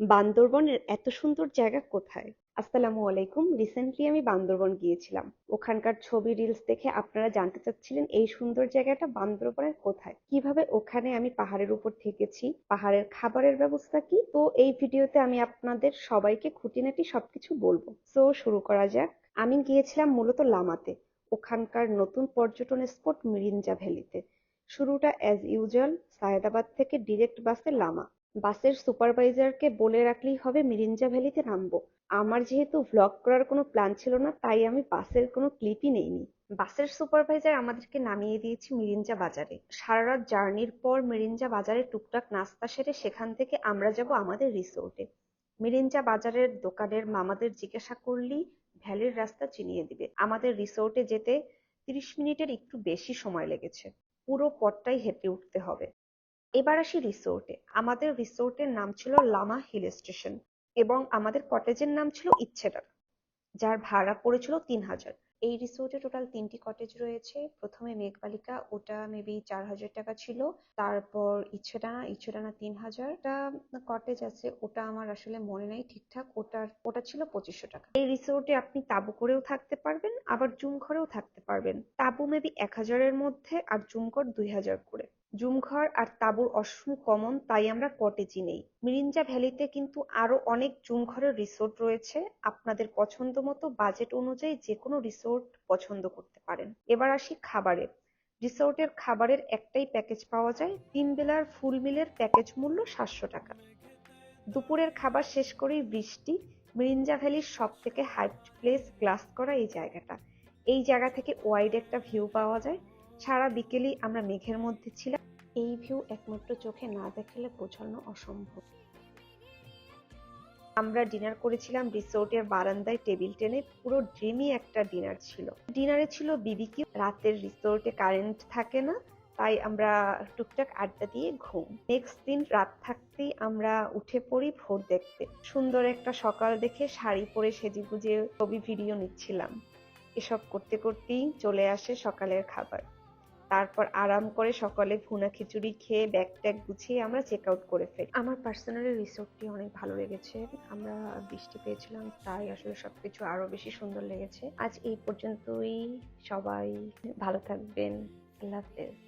বান্দরবনের এত সুন্দর জায়গা কোথায়? আসসালামু আলাইকুম। রিসেন্টলি আমি বান্দরবন গিয়েছিলাম। ওখানকার ছবি রিলস দেখে আপনারা জানতে চাচ্ছিলেন এই সুন্দর জায়গাটা বান্দরবনের কোথায়? কীভাবে ওখানে আমি পাহাড়ের উপর থেকেছি? পাহাড়ের খাবারের ব্যবস্থা কি? তো এই ভিডিওতে আমি আপনাদের সবাইকে খুঁটিনাটি সবকিছু বলব। তো শুরু করা যাক। আমি গিয়েছিলাম মূলত লামাতে, ওখানকার নতুন পর্যটন স্পট মিরিঞ্জা ভ্যালিতে। শুরুটা অ্যাজ ইউজুয়াল সায়েদাবাদ থেকে ডিরেক্ট বাসে লামা। বাসের সুপারভাইজারকে বলে রাখলেই হবে মিরিঞ্জা ভ্যালিতে নামবো। আমার যেহেতু ভ্লগ করার কোনো প্ল্যান ছিল না, তাই আমি বাসের কোনো ক্লিপই নেইনি। বাসের সুপারভাইজার আমাদেরকে নামিয়ে দিয়েছে মিরিঞ্জা বাজারে। সারা রাত জার্নির পর মিরিঞ্জা বাজারে টুকটাক নাস্তা সেরে সেখান থেকে আমরা যাব আমাদের রিসোর্টে। মিরিঞ্জা বাজারের দোকানের মামাদের জিজ্ঞাসা করলেই ভ্যালির রাস্তা চিনিয়ে দিবে। আমাদের রিসোর্টে যেতে তিরিশ মিনিটের একটু বেশি সময় লেগেছে। পুরো পথটাই হেঁটে উঠতে হবে। এবার আসি রিসোর্টে আমাদের রিসোর্টের নাম ছিল লামা হিল স্টেশন এবং আমাদের কটেজের নাম ছিল ইচ্ছেডার যার ভাড়া পড়েছিল তিন হাজার। এই রিসোর্টে টোটাল তিনটি কটেজ রয়েছে। প্রথমে মেঘবালিকা, ওটা মেবি চার হাজার টাকা ছিল। তারপর ইচ্ছেডানা ইচ্ছেডানা তিন হাজার। টা কটেজ আছে, ওটা আমার আসলে মনে নাই ঠিকঠাক। ওটার, ওটা ছিল পঁচিশশো টাকা। এই রিসোর্টে আপনি তাঁবু করেও থাকতে পারবেন, আবার জুম ঘরেও থাকতে পারবেন। তাঁবু মেবি এক হাজারের মধ্যে আর জুম ঘর দুই হাজার করে। জুমঘর আর তাঁবুর অসম কমন, তাই আমরা কটেজই নেই। মিরিঞ্জা ভ্যালিতে কিন্তু আরও অনেক জুমঘরের রিসোর্ট রয়েছে। আপনাদের পছন্দ মতো বাজেট অনুযায়ী যে কোনো রিসোর্ট পছন্দ করতে পারেন। এবার আসি খাবারে রিসোর্টের খাবারের একটাই প্যাকেজ পাওয়া যায়। তিন বেলার ফুল মিলের প্যাকেজ মূল্য সাতশো টাকা। দুপুরের খাবার শেষ করেই বৃষ্টি। মিরিঞ্জা ভ্যালির সব থেকে হাইট প্লেস গ্লাস করা এই জায়গাটা। এই জায়গা থেকে ওয়াইড একটা ভিউ পাওয়া যায়। সারা বিকেলই আমরা মেঘের মধ্যে ছিলাম। এই ভিউ একমাত্র চোখে না দেখালে বোঝানো অসম্ভব। আমরা ডিনার করেছিলাম রিসোর্টের বারান্দায় টেবিল টেনে, পুরো ড্রিমি একটা ডিনার ছিল। ডিনারে ছিল বিবিকিউ রাতের রিসোর্টে কারেন্ট থাকে না, তাই আমরা টুকটাক আড্ডা দিয়ে ঘুম। নেক্সট দিন রাত থাকতেই আমরা উঠে পড়ি ভোর দেখতে। সুন্দর একটা সকাল দেখে শাড়ি পরে সেজে গুজে ছবি ভিডিও নিচ্ছিলাম। এসব করতে করতেই চলে আসে সকালের খাবার। তারপর আরাম করে সকালে ভুনা খিচুড়ি খেয়ে ব্যাগ ট্যাগ গুছিয়ে আমরা চেক আউট করে ফেলি। আমার পার্সোনালি রিসোর্টটি অনেক ভালো লেগেছে। আমরা বৃষ্টি পেয়েছিলাম, তাই আসলে সবকিছু আরও বেশি সুন্দর লেগেছে। আজ এই পর্যন্তই। সবাই ভালো থাকবেন। আল্লাহ হাফেজ।